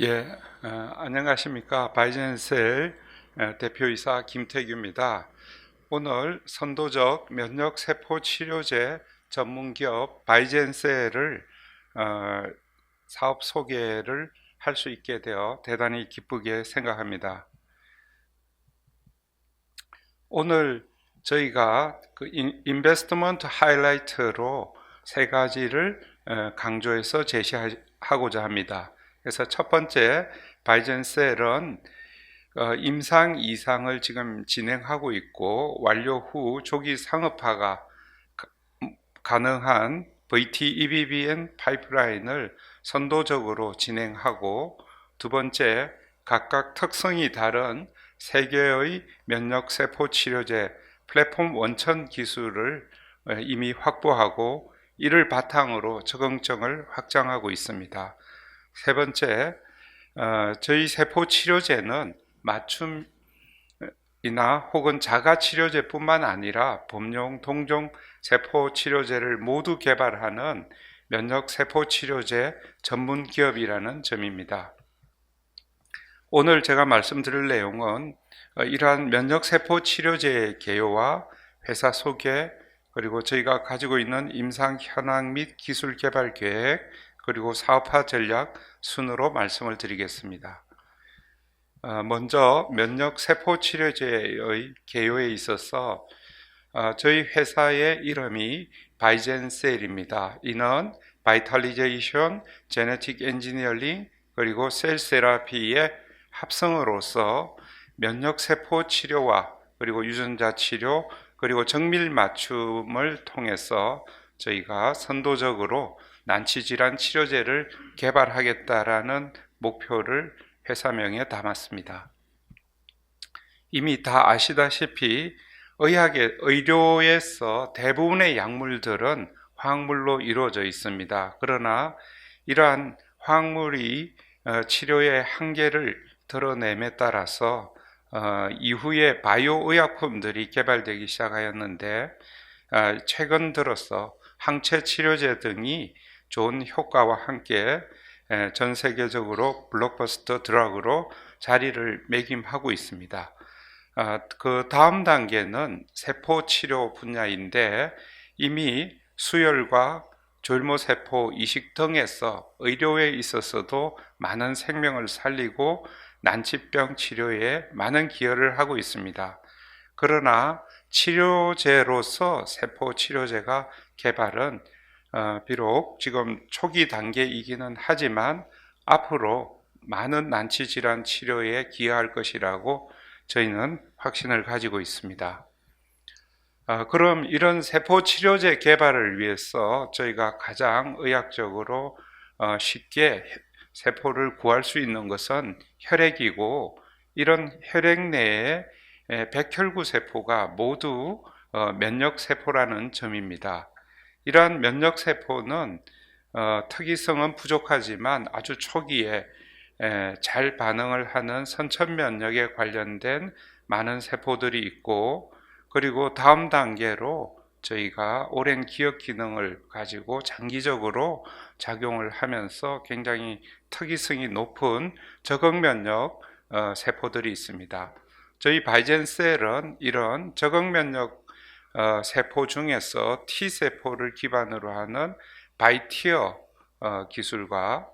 예, 어, 안녕하십니까. 바이젠셀 어, 대표이사 김태규입니다. 오늘 선도적 면역 세포 치료제 전문 기업 바이젠셀을 어, 사업 소개를 할 수 있게 되어 대단히 기쁘게 생각합니다. 오늘 저희가 그 인- 인베스트먼트 하이라이트로 세 가지를 어, 강조해서 제시하고자 합니다. 그래서 첫 번째 바이젠셀은 어, 임상 이상을 지금 진행하고 있고 완료 후 조기 상업화가 가- 가능한 VT-EBBN 파이프라인을 선도적으로 진행하고 두 번째 각각 특성이 다른 세 개의 면역 세포 치료제 플랫폼 원천 기술을 어, 이미 확보하고 이를 바탕으로 적응증을 확장하고 있습니다. 세 번째, 어, 저희 세포 치료제는 맞춤이나 혹은 자가 치료제뿐만 아니라 범용 동종 세포 치료제를 모두 개발하는 면역 세포 치료제 전문 기업이라는 점입니다. 오늘 제가 말씀드릴 내용은 어, 이러한 면역 세포 치료제의 개요와 회사 소개 그리고 저희가 가지고 있는 임상 현황 및 기술 개발 계획 그리고 사업화 전략 순으로 말씀을 드리겠습니다. 어, 먼저 면역 세포 치료제의 개요에 있어서 어, 저희 회사의 이름이 바이젠셀입니다. 이는 바이탈리제이션, 제네틱 엔지니어링 그리고 셀 세라피의 합성으로서 면역 세포 치료와 그리고 유전자 치료 그리고 정밀 맞춤을 통해서 저희가 선도적으로 난치 질환 치료제를 개발하겠다라는 목표를 회사명에 담았습니다. 이미 다 아시다시피 의학의 의료에서 대부분의 약물들은 화학물로 이루어져 있습니다. 그러나 이러한 화학물이 어, 치료의 한계를 드러냄에 따라서 어, 이후에 바이오 의약품들이 개발되기 시작하였는데 어, 최근 들어서 항체 치료제 등이 좋은 효과와 함께 에, 전 세계적으로 블록버스터 드럭으로 자리를 매김하고 있습니다. 아, 그 다음 단계는 세포 치료 분야인데 이미 수혈과 졸모세포 이식 등에서 의료에 있어서도 많은 생명을 살리고 난치병 치료에 많은 기여를 하고 있습니다. 그러나 치료제로서 세포 치료제가 개발은 어, 비록 지금 초기 단계이기는 하지만 앞으로 많은 난치 질환 치료에 기여할 것이라고 저희는 확신을 가지고 있습니다. 아, 그럼 이런 세포 치료제 개발을 위해서 저희가 가장 의학적으로 어, 쉽게 세포를 구할 수 있는 것은 혈액이고 이런 혈액 내에 에, 백혈구 세포가 모두 어, 면역 세포라는 점입니다. 이러한 면역 세포는 어, 특이성은 부족하지만 아주 초기에 에, 잘 반응을 하는 선천 면역에 관련된 많은 세포들이 있고 그리고 다음 단계로 저희가 오랜 기억 기능을 가지고 장기적으로 작용을 하면서 굉장히 특이성이 높은 적응 면역 어, 세포들이 있습니다. 저희 바이젠셀은 이런 적응 면역 어, 세포 중에서 T 세포를 기반으로 하는 바이티어 어, 기술과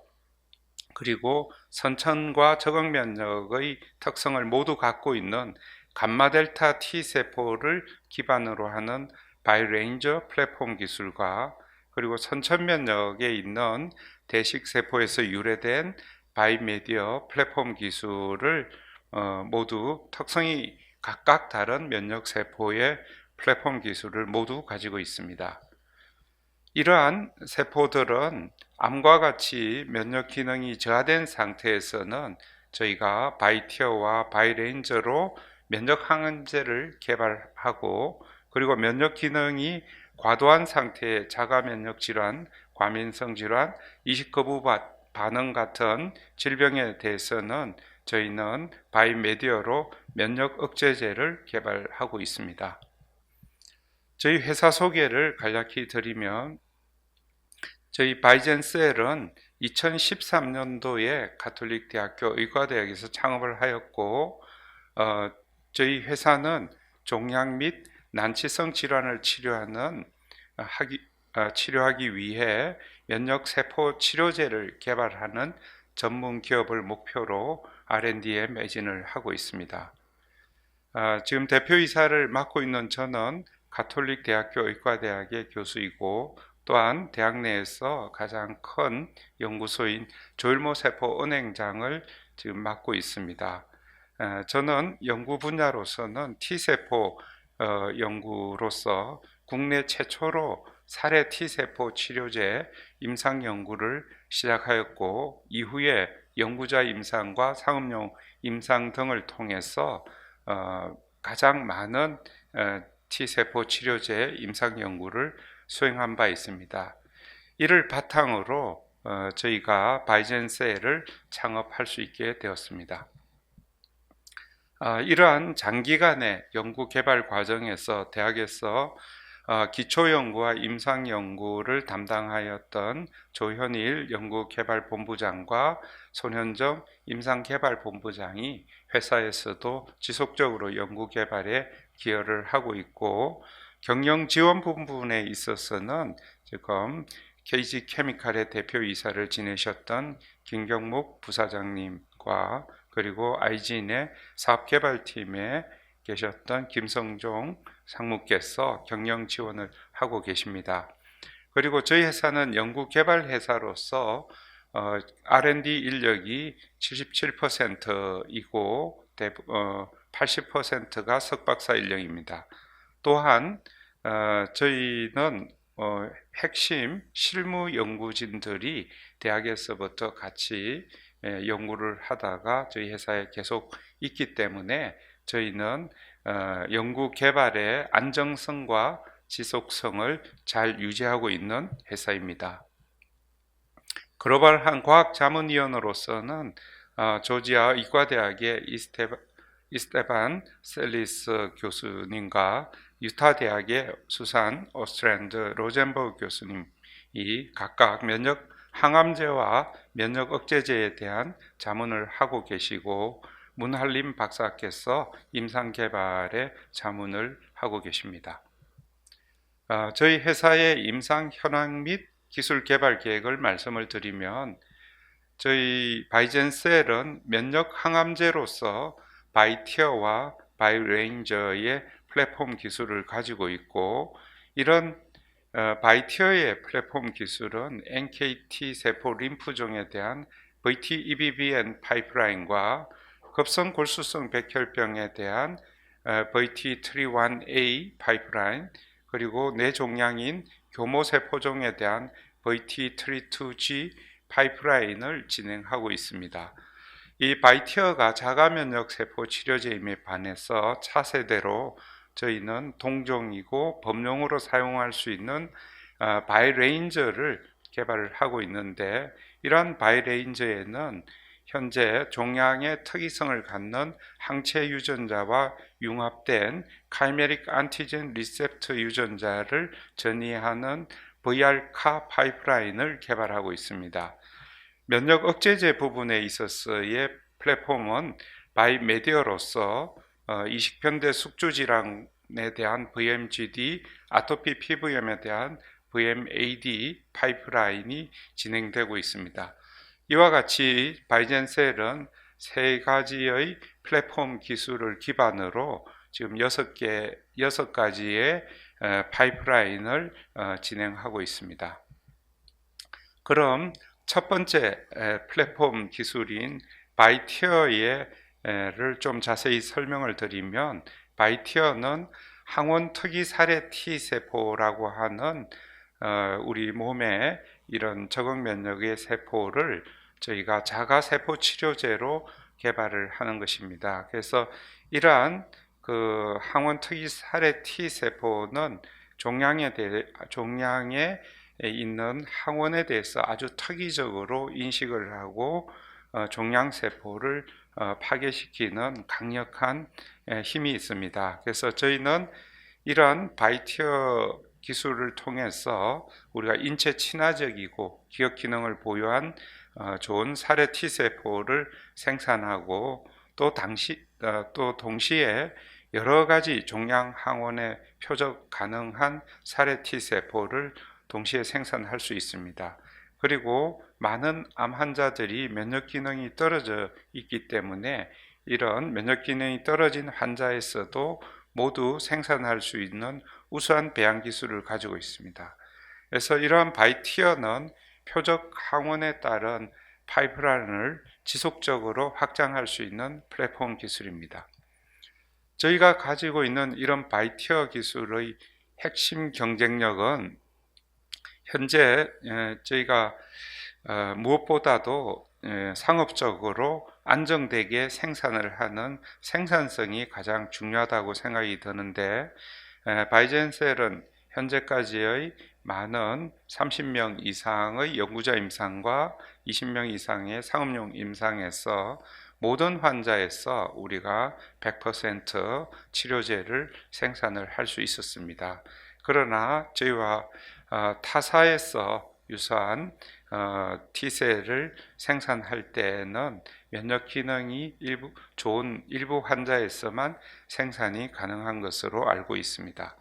그리고 선천과 적응 면역의 특성을 모두 갖고 있는 감마 델타 T 세포를 기반으로 하는 바이레인저 플랫폼 기술과 그리고 선천 면역에 있는 대식 세포에서 유래된 바이메디어 플랫폼 기술을 어, 모두 특성이 각각 다른 면역 세포의 플랫폼 기술을 모두 가지고 있습니다. 이러한 세포들은 암과 같이 면역 기능이 저하된 상태에서는 저희가 바이티어와 바이레인저로 면역 항원제를 개발하고 그리고 면역 기능이 과도한 상태의 자가 면역 질환, 과민성 질환, 이식 거부 반응 같은 질병에 대해서는 저희는 바이메디어로 면역 억제제를 개발하고 있습니다. 저희 회사 소개를 간략히 드리면 저희 바이젠셀은 2013년도에 가톨릭 대학교 의과대학에서 창업을 하였고 어, 저희 회사는 종양 및 난치성 질환을 치료하는 어, 하기, 어, 치료하기 위해 면역 세포 치료제를 개발하는 전문 기업을 목표로 R&D에 매진을 하고 있습니다. 아, 지금 대표이사를 맡고 있는 저는 가톨릭 대학교 의과대학의 교수이고 또한 대학 내에서 가장 큰 연구소인 조일모 세포 은행장을 지금 맡고 있습니다. 아, 저는 연구 분야로서는 T세포 어, 연구로서 국내 최초로 사례 T세포 치료제 임상 연구를 시작하였고 이후에 연구자 임상과 상업용 임상 등을 통해서 어, 가장 많은 어, T세포 치료제 임상 연구를 수행한 바 있습니다. 이를 바탕으로 어, 저희가 바이젠셀을 창업할 수 있게 되었습니다. 아, 이러한 장기간의 연구 개발 과정에서 대학에서 어, 기초 연구와 임상 연구를 담당하였던 조현일 연구개발본부장과 손현정 임상개발본부장이 회사에서도 지속적으로 연구개발에 기여를 하고 있고 경영 지원 부분에 있어서는 지금 KG 케미칼의 대표 이사를 지내셨던 김경목 부사장님과 그리고 아이진의 사업개발팀에 계셨던 김성종 상무께서 경영 지원을 하고 계십니다. 그리고 저희 회사는 연구 개발 회사로서 어, R&D 인력이 77%이고 어, 80%가 석박사 인력입니다. 또한 어, 저희는 어, 핵심 실무 연구진들이 대학에서부터 같이 예, 연구를 하다가 저희 회사에 계속 있기 때문에 저희는 어, 연구 개발의 안정성과 지속성을 잘 유지하고 있는 회사입니다. 글로벌한 과학 자문위원으로서는 어, 조지아 의과대학의 이스테반 셀리스 교수님과 유타 대학의 수산 오스트랜드 로젠버그 교수님이 각각 면역 항암제와 면역 억제제에 대한 자문을 하고 계시고 문할림 박사께서 임상 개발에 자문을 하고 계십니다. 어, 저희 회사의 임상 현황 및 기술 개발 계획을 말씀을 드리면 저희 바이젠셀은 면역 항암제로서 바이티어와 바이레인저의 플랫폼 기술을 가지고 있고 이런 어, 바이티어의 플랫폼 기술은 NKT 세포 림프종에 대한 VT-EBBN 파이프라인과 급성 골수성 백혈병에 대한 VT31A 파이프라인 그리고 뇌종양인 교모세포종에 대한 VT32G 파이프라인을 진행하고 있습니다. 이 바이티어가 자가면역 세포 치료제임에 반해서 차세대로 저희는 동종이고 범용으로 사용할 수 있는 바이레인저를 개발을 하고 있는데 이러한 바이레인저에는 현재 종양의 특이성을 갖는 항체 유전자와 융합된 카이메릭 안티젠 리셉터 유전자를 전이하는 VR카 파이프라인을 개발하고 있습니다. 면역 억제제 부분에 있어서의 플랫폼은 바이메디어로서 어, 이식편대 숙주질환에 대한 VMGD, 아토피 피부염에 대한 VMAD 파이프라인이 진행되고 있습니다. 이와 같이 바이젠셀은 세 가지의 플랫폼 기술을 기반으로 지금 여섯 개, 여섯 가지의 파이프라인을 어, 진행하고 있습니다. 그럼 첫 번째 플랫폼 기술인 바이티어의 를좀 자세히 설명을 드리면 바이티어는 항원 특이 살해 T 세포라고 하는 어, 우리 몸에 이런 적응 면역의 세포를 저희가 자가 세포 치료제로 개발을 하는 것입니다. 그래서 이러한 그 항원 특이 살해 T 세포는 종양에 대해 종양에 있는 항원에 대해서 아주 특이적으로 인식을 하고 어, 종양 세포를 어, 파괴시키는 강력한 힘이 있습니다. 그래서 저희는 이러한 바이티어 기술을 통해서 우리가 인체 친화적이고 기억 기능을 보유한 어, 좋은 사례 T 세포를 생산하고 또 당시 어, 또 동시에 여러 가지 종양 항원에 표적 가능한 사례 T 세포를 동시에 생산할 수 있습니다. 그리고 많은 암 환자들이 면역 기능이 떨어져 있기 때문에 이런 면역 기능이 떨어진 환자에서도 모두 생산할 수 있는 우수한 배양 기술을 가지고 있습니다. 그래서 이러한 바이티어는 표적 항원에 따른 파이프라인을 지속적으로 확장할 수 있는 플랫폼 기술입니다. 저희가 가지고 있는 이런 바이티어 기술의 핵심 경쟁력은 현재 에, 저희가 어, 무엇보다도 에, 상업적으로 안정되게 생산을 하는 생산성이 가장 중요하다고 생각이 드는데 에, 바이젠셀은 현재까지의 많은 30명 이상의 연구자 임상과 20명 이상의 상업용 임상에서 모든 환자에서 우리가 100% 치료제를 생산을 할 수 있었습니다. 그러나 저희와 어, 타사에서 유사한 어, T셀을 생산할 때는 면역 기능이 일부 좋은 일부 환자에서만 생산이 가능한 것으로 알고 있습니다.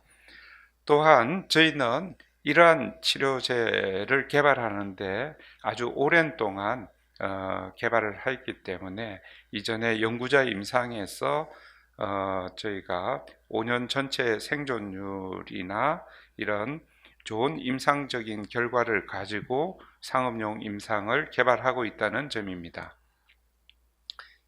또한 저희는 이러한 치료제를 개발하는데 아주 오랜 동안 어, 개발을 했기 때문에 이전에 연구자 임상에서 어, 저희가 5년 전체 생존율이나 이런 좋은 임상적인 결과를 가지고 상업용 임상을 개발하고 있다는 점입니다.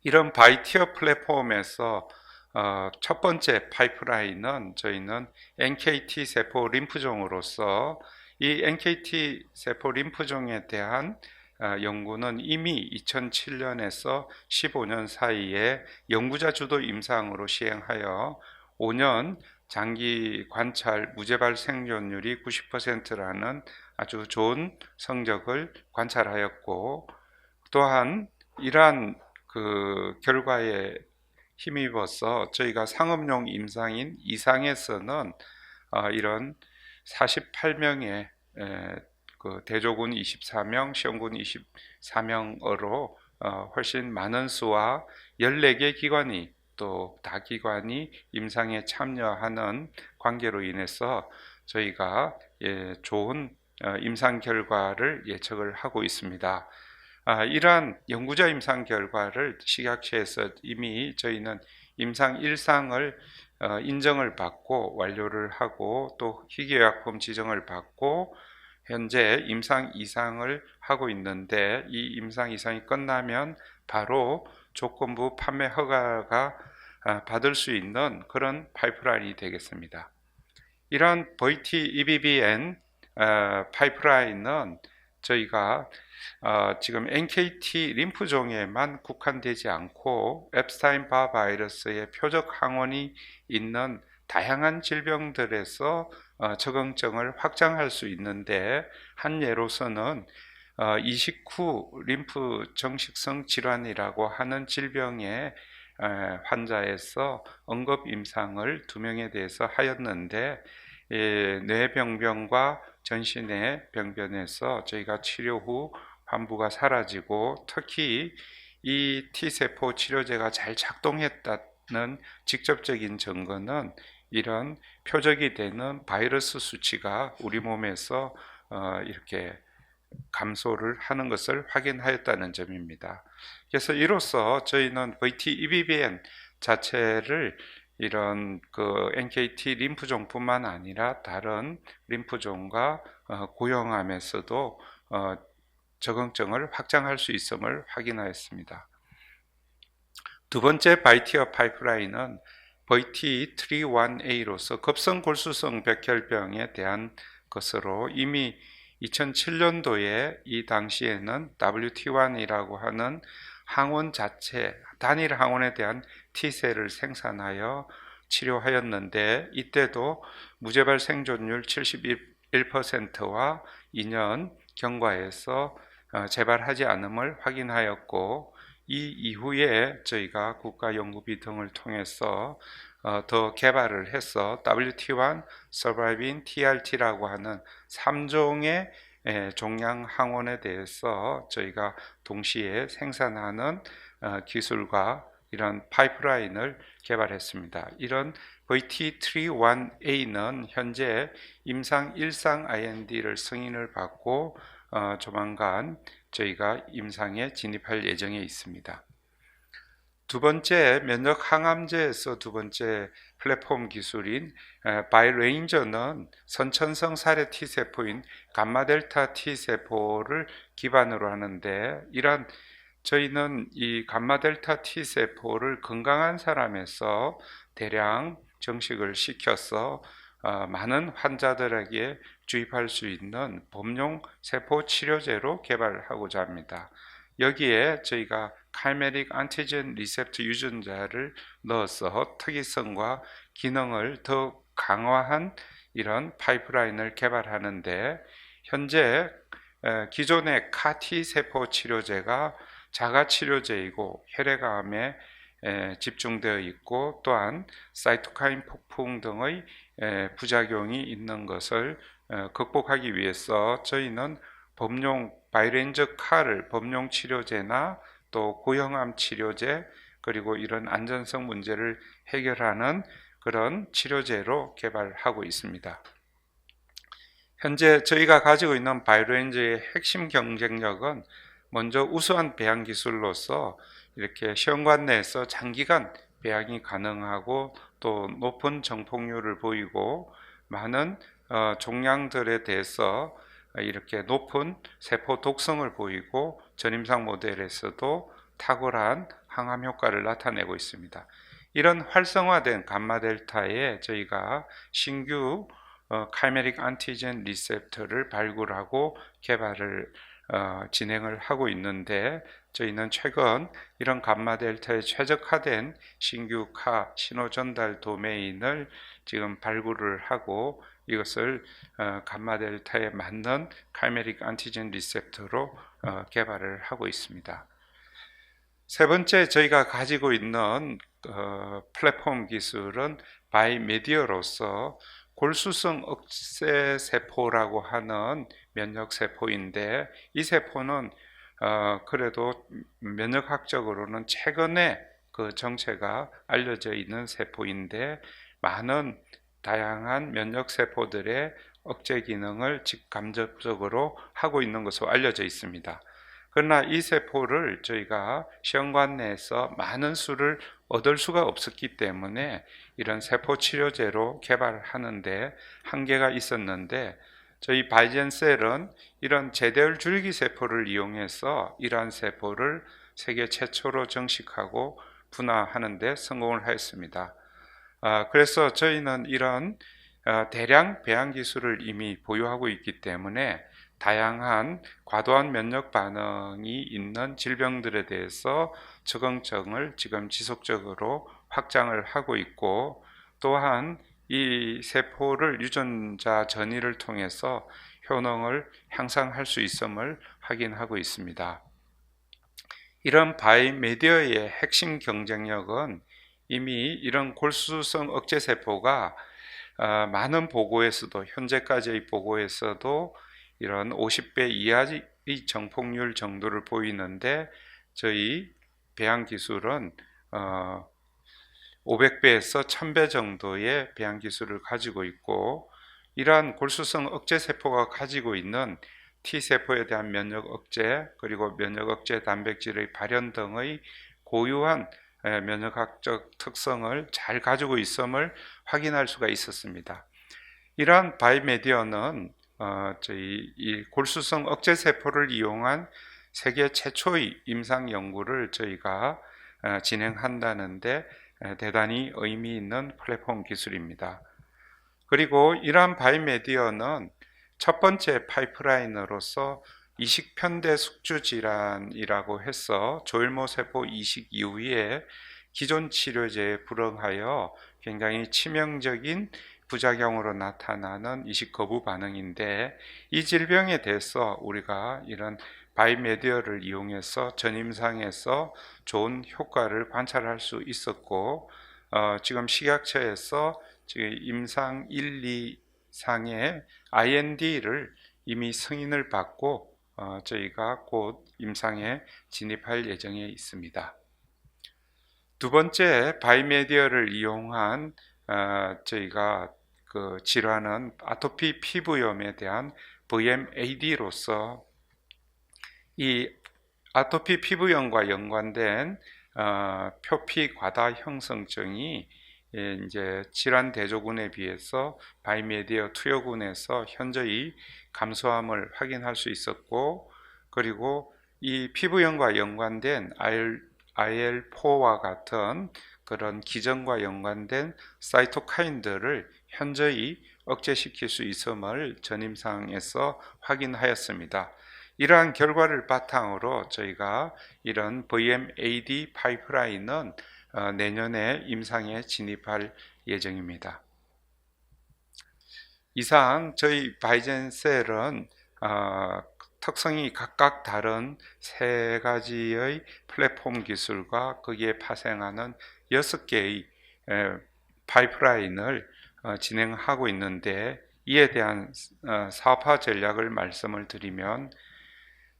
이런 바이티어 플랫폼에서 어, 첫 번째 파이프라인은 저희는 NKT 세포 림프종으로서 이 NKT 세포 림프종에 대한 어, 연구는 이미 2007년에서 15년 사이에 연구자 주도 임상으로 시행하여 5년 장기 관찰 무재발 생존율이 90%라는 아주 좋은 성적을 관찰하였고 또한 이러한 그 결과에 힘입어서 저희가 상업용 임상인 이상에서는 어, 이런 48명의 그 대조군 24명, 시험군 24명으로 어, 훨씬 많은 수와 14개 기관이 또 다기관이 임상에 참여하는 관계로 인해서 저희가 예, 좋은 어, 임상 결과를 예측을 하고 있습니다. 아, 이러한 연구자 임상 결과를 식약처에서 이미 저희는 임상 1상을 어, 인정을 받고 완료를 하고 또 희귀약품 지정을 받고 현재 임상 2상을 하고 있는데 이 임상 2상이 끝나면 바로 조건부 판매 허가가 아, 받을 수 있는 그런 파이프라인이 되겠습니다. 이런 VT EBBN 어, 파이프라인은 저희가 어, 지금 NKT 림프종에만 국한되지 않고 앱스타인 바 바이러스의 표적 항원이 있는 다양한 질병들에서 어, 적응증을 확장할 수 있는데 한 예로서는 어, 이식 후 림프 정식성 질환이라고 하는 질병의 에, 환자에서 응급 임상을 두 명에 대해서 하였는데 예, 뇌병변과 전신의 병변에서 저희가 치료 후 환부가 사라지고 특히 이 T세포 치료제가 잘 작동했다는 직접적인 증거는 이런 표적이 되는 바이러스 수치가 우리 몸에서 어, 이렇게 감소를 하는 것을 확인하였다는 점입니다. 그래서 이로써 저희는 VT EBBN 자체를 이런 그 NKT 림프종뿐만 아니라 다른 림프종과 어, 고용암에서도 어, 적응증을 확장할 수 있음을 확인하였습니다. 두 번째 바이티어 파이프라인은 VT31A로서 급성 골수성 백혈병에 대한 것으로 이미 2007년도에 이 당시에는 WT1이라고 하는 항원 자체, 단일 항원에 대한 T셀을 생산하여 치료하였는데 이때도 무재발 생존율 71%와 2년 경과에서 어, 재발하지 않음을 확인하였고 이 이후에 저희가 국가연구비 등을 통해서 어, 더 개발을 해서 WT1 Surviving TRT라고 하는 3종의 예, 종양 항원에 대해서 저희가 동시에 생산하는 어, 기술과 이런 파이프라인을 개발했습니다. 이런 VT31A는 현재 임상 1상 IND를 승인을 받고 어, 조만간 저희가 임상에 진입할 예정에 있습니다. 두 번째 면역 항암제에서 두 번째 플랫폼 기술인 바이레인저는 선천성 사례 T 세포인 감마 델타 T 세포를 기반으로 하는데 이런 저희는 이 감마 델타 T 세포를 건강한 사람에서 대량 정식을 시켜서 어, 많은 환자들에게 주입할 수 있는 범용 세포 치료제로 개발하고자 합니다. 여기에 저희가 칼메릭 안티젠 리셉터 유전자를 넣어서 특이성과 기능을 더 강화한 이런 파이프라인을 개발하는데 현재 에, 기존의 카티 세포 치료제가 자가 치료제이고 혈액암에 에, 집중되어 있고 또한 사이토카인 폭풍 등의 에, 부작용이 있는 것을 어, 극복하기 위해서 저희는 범용 바이렌저 칼을 범용 치료제나 또 고형암 치료제 그리고 이런 안전성 문제를 해결하는 그런 치료제로 개발하고 있습니다. 현재 저희가 가지고 있는 바이오렌즈의 핵심 경쟁력은 먼저 우수한 배양 기술로서 이렇게 시험관 내에서 장기간 배양이 가능하고 또 높은 정폭률을 보이고 많은 어, 종양들에 대해서 이렇게 높은 세포 독성을 보이고 전임상 모델에서도 탁월한 항암 효과를 나타내고 있습니다. 이런 활성화된 감마 델타에 저희가 신규 어, 카이메릭 안티젠 리셉터를 발굴하고 개발을 어, 진행을 하고 있는데 저희는 최근 이런 감마 델타에 최적화된 신규 카 신호 전달 도메인을 지금 발굴을 하고 이것을 어, 감마 델타에 맞는 카이메릭 안티젠 리셉터로 어, 개발을 하고 있습니다. 세 번째 저희가 가지고 있는 어, 플랫폼 기술은 바이메디어로서 골수성 억제 세포라고 하는 면역 세포인데 이 세포는 어, 그래도 면역학적으로는 최근에 그 정체가 알려져 있는 세포인데 많은 다양한 면역 세포들의 억제 기능을 직간접적으로 하고 있는 것으로 알려져 있습니다. 그러나 이 세포를 저희가 시험관 내에서 많은 수를 얻을 수가 없었기 때문에 이런 세포 치료제로 개발하는데 한계가 있었는데 저희 바이젠셀은 이런 제대율 줄기 세포를 이용해서 이러한 세포를 세계 최초로 정식하고 분화하는 데 성공을 하였습니다. 아, 그래서 저희는 이런 어, 대량 배양 기술을 이미 보유하고 있기 때문에 다양한 과도한 면역 반응이 있는 질병들에 대해서 적응증을 지금 지속적으로 확장을 하고 있고 또한 이 세포를 유전자 전이를 통해서 효능을 향상할 수 있음을 확인하고 있습니다. 이런 바이메디어의 핵심 경쟁력은 이미 이런 골수성 억제 세포가 어, 많은 보고에서도 현재까지의 보고에서도 이런 50배 이하의 정폭률 정도를 보이는데 저희 배양 기술은 어, 500배에서 1000배 정도의 배양 기술을 가지고 있고 이러한 골수성 억제 세포가 가지고 있는 T 세포에 대한 면역 억제 그리고 면역 억제 단백질의 발현 등의 고유한 면역학적 특성을 잘 가지고 있음을 확인할 수가 있었습니다. 이러한 바이메디어는 어, 저희 이 골수성 억제 세포를 이용한 세계 최초의 임상 연구를 저희가 어, 진행한다는데 대단히 의미 있는 플랫폼 기술입니다. 그리고 이러한 바이메디어는 첫 번째 파이프라인으로서 이식 편대 숙주 질환이라고 해서 조혈모 세포 이식 이후에 기존 치료제에 불응하여 굉장히 치명적인 부작용으로 나타나는 이식 거부 반응인데 이 질병에 대해서 우리가 이런 바이메디어를 이용해서 전임상에서 좋은 효과를 관찰할 수 있었고 어, 지금 식약처에서 지금 임상 1, 2 상의 IND를 이미 승인을 받고 어, 저희가 곧 임상에 진입할 예정에 있습니다. 두 번째 바이메디어를 이용한 어, 저희가 그 질환은 아토피 피부염에 대한 VMAD로서 이 아토피 피부염과 연관된 어, 표피 과다 형성증이 예, 이제 질환 대조군에 비해서 바이메디어 투여군에서 현저히 감소함을 확인할 수 있었고 그리고 이 피부염과 연관된 IL, IL4와 같은 그런 기전과 연관된 사이토카인들을 현저히 억제시킬 수 있음을 전임상에서 확인하였습니다. 이러한 결과를 바탕으로 저희가 이런 VMAD 파이프라인은 어, 내년에 임상에 진입할 예정입니다. 이상 저희 바이젠셀은 어, 특성이 각각 다른 세 가지의 플랫폼 기술과 거기에 파생하는 여섯 개의 파이프라인을 어, 진행하고 있는데 이에 대한 사업화 전략을 말씀을 드리면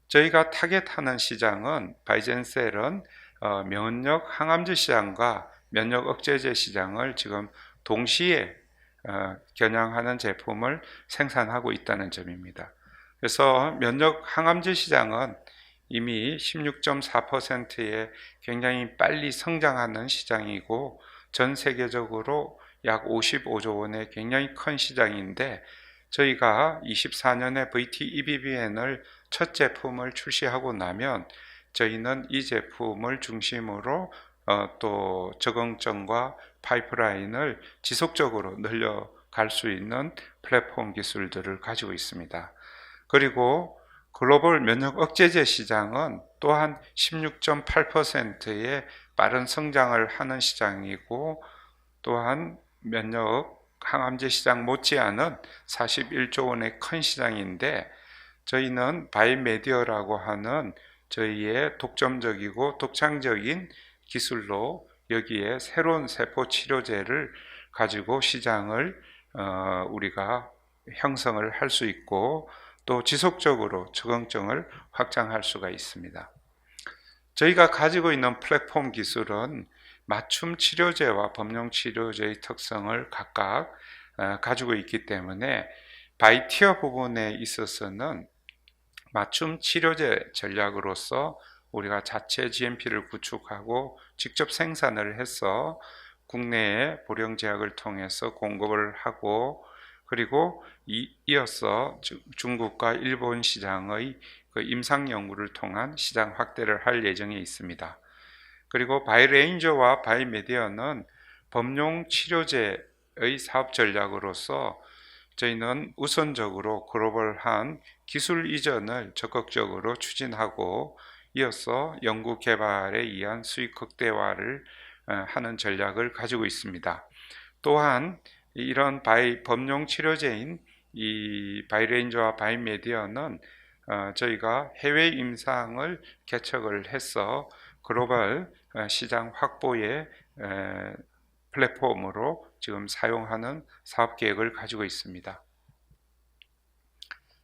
저희가 타겟하는 시장은 바이젠셀은 어, 면역 항암제 시장과 면역 억제제 시장을 지금 동시에 어, 겨냥하는 제품을 생산하고 있다는 점입니다. 그래서 면역 항암제 시장은 이미 16.4%의 굉장히 빨리 성장하는 시장이고 전 세계적으로 약 55조 원의 굉장히 큰 시장인데 저희가 24년에 VT-EBBN을 첫 제품을 출시하고 나면 저희는 이 제품을 중심으로 어, 또 적응점과 파이프라인을 지속적으로 늘려갈 수 있는 플랫폼 기술들을 가지고 있습니다. 그리고 글로벌 면역 억제제 시장은 또한 16.8%의 빠른 성장을 하는 시장이고 또한 면역 항암제 시장 못지않은 41조 원의 큰 시장인데 저희는 바이메디어라고 하는 저희의 독점적이고 독창적인 기술로 여기에 새로운 세포 치료제를 가지고 시장을 어, 우리가 형성을 할 수 있고 또 지속적으로 적응증을 확장할 수가 있습니다. 저희가 가지고 있는 플랫폼 기술은 맞춤 치료제와 범용 치료제의 특성을 각각 어, 가지고 있기 때문에 바이티어 부분에 있어서는 맞춤 치료제 전략으로서 우리가 자체 GMP를 구축하고 직접 생산을 해서 국내에 보령 제약을 통해서 공급을 하고 그리고 이어서 중국과 일본 시장의 그 임상 연구를 통한 시장 확대를 할 예정에 있습니다. 그리고 바이레인저와 바이메디어는 범용 치료제의 사업 전략으로서 저희는 우선적으로 글로벌한 기술 이전을 적극적으로 추진하고 이어서 연구 개발에 의한 수익 극대화를 어, 하는 전략을 가지고 있습니다. 또한 이런 바이 범용 치료제인 이 바이레인저와 바이메디어는 어, 저희가 해외 임상을 개척을 해서 글로벌 어, 시장 확보의 플랫폼으로 지금 사용하는 사업 계획을 가지고 있습니다.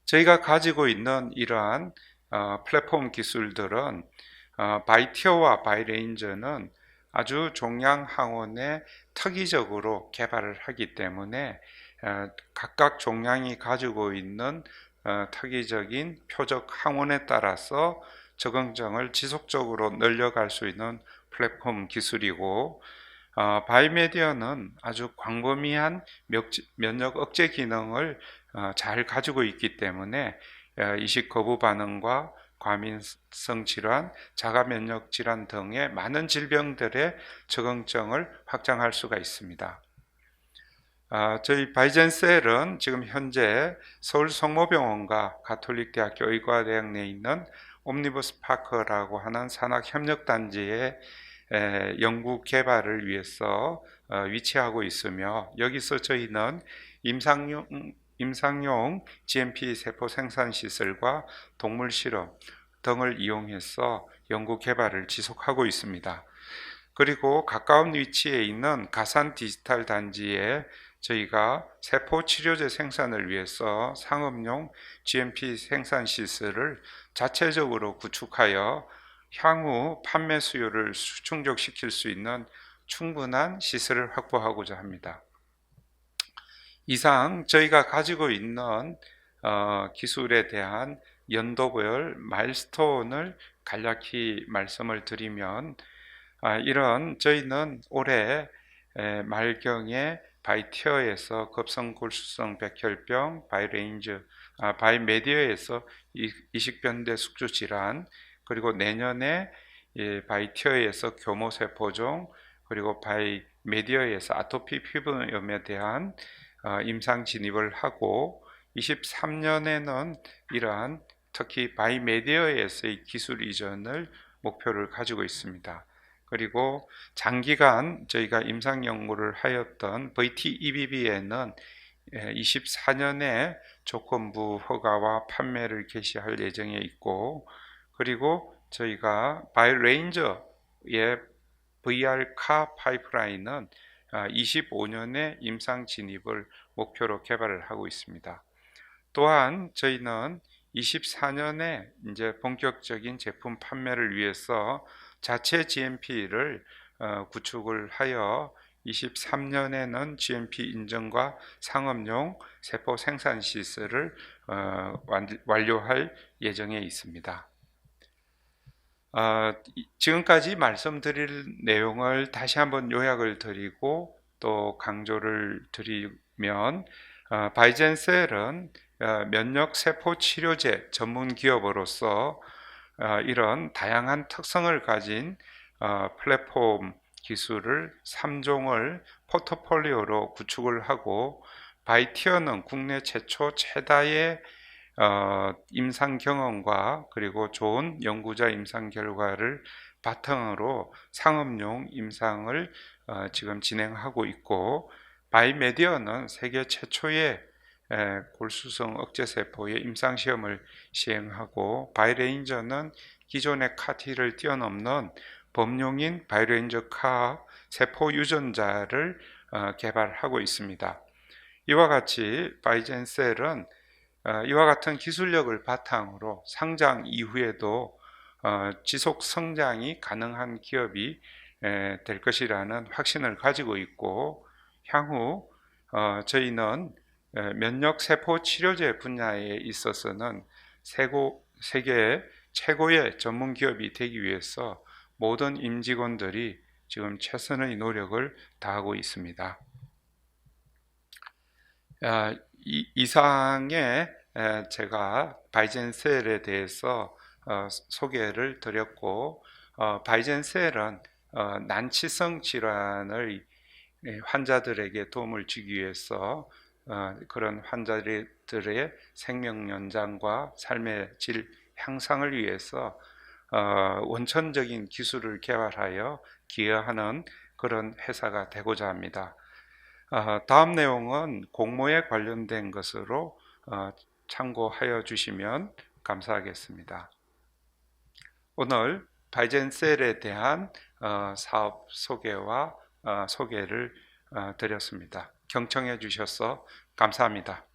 저희가 가지고 있는 이러한 어, 플랫폼 기술들은 어, 바이티어와 바이레인저는 아주 종양 항원에 특이적으로 개발을 하기 때문에 어, 각각 종양이 가지고 있는 어, 특이적인 표적 항원에 따라서 적응증을 지속적으로 늘려갈 수 있는 플랫폼 기술이고 어, 바이메디어는 아주 광범위한 면역 억제 기능을 어, 잘 가지고 있기 때문에 어, 이식 거부 반응과 과민성 질환, 자가 면역 질환 등의 많은 질병들의 적응증을 확장할 수가 있습니다. 저희 바이젠셀은 지금 현재 서울 성모병원과 가톨릭대학교 의과대학 내에 있는 옴니버스 파크라고 하는 산학협력 단지에 연구 개발을 위해서 어, 위치하고 있으며 여기서 저희는 임상용 임상용 GMP 세포 생산 시설과 동물 실험 등을 이용해서 연구 개발을 지속하고 있습니다. 그리고 가까운 위치에 있는 가산 디지털 단지에 저희가 세포 치료제 생산을 위해서 상업용 GMP 생산 시설을 자체적으로 구축하여 향후 판매 수요를 충족시킬 수 있는 충분한 시설을 확보하고자 합니다. 이상 저희가 가지고 있는 어, 기술에 대한 연도별 마일스톤을 간략히 말씀을 드리면 아, 이런 저희는 올해 에, 말경에 바이티어에서 급성 골수성 백혈병, 바이레인즈, 아, 바이 메디어에서 이- 이식변대 숙주 질환, 그리고 내년에 예, 바이티어에서 교모세포종, 그리고 바이 메디어에서 아토피 피부염에 대한 어, 임상 진입을 하고 23년에는 이러한 특히 바이메디어에서의 기술 이전을 목표를 가지고 있습니다. 그리고 장기간 저희가 임상 연구를 하였던 VT-EBB에는 24년에 조건부 허가와 판매를 개시할 예정에 있고 그리고 저희가 바이레인저의 VR-카 파이프라인은 25년에 임상 진입을 목표로 개발을 하고 있습니다. 또한 저희는 24년에 이제 본격적인 제품 판매를 위해서 자체 GMP를 어, 구축을 하여 23년에는 GMP 인증과 상업용 세포 생산 시설을 어, 완- 완료할 예정에 있습니다. 어, 이- 지금까지 말씀드릴 내용을 다시 한번 요약을 드리고 또 강조를 드리면 어, 바이젠셀은 어, 면역 세포 치료제 전문 기업으로서 어, 이런 다양한 특성을 가진 어, 플랫폼 기술을 3종을 포트폴리오로 구축을 하고 바이티어는 국내 최초 최다의 어, 임상 경험과 그리고 좋은 연구자 임상 결과를 바탕으로 상업용 임상을 어, 지금 진행하고 있고 바이메디어는 세계 최초의 에, 골수성 억제세포의 임상 시험을 시행하고 바이레인저는 기존의 카티를 뛰어넘는 범용인 바이레인저 카 세포 유전자를 어, 개발하고 있습니다. 이와 같이 바이젠셀은 어, 이와 같은 기술력을 바탕으로 상장 이후에도 어, 지속 성장이 가능한 기업이 에, 될 것이라는 확신을 가지고 있고 향후 어, 저희는 에, 면역 세포 치료제 분야에 있어서는 세계 최고의 전문 기업이 되기 위해서 모든 임직원들이 지금 최선의 노력을 다하고 있습니다. 아, 이, 이상의 에, 제가 바이젠셀에 대해서 어, 소개를 드렸고 어, 바이젠셀은 어, 난치성 질환의 에, 환자들에게 도움을 주기 위해서 어, 그런 환자들의 생명 연장과 삶의 질 향상을 위해서 어, 원천적인 기술을 개발하여 기여하는 그런 회사가 되고자 합니다. 어, 다음 내용은 공모에 관련된 것으로 어, 참고하여 주시면 감사하겠습니다. 오늘 바이젠셀에 대한 어, 사업 소개와 어, 소개를 어, 드렸습니다. 경청해 주셔서 감사합니다.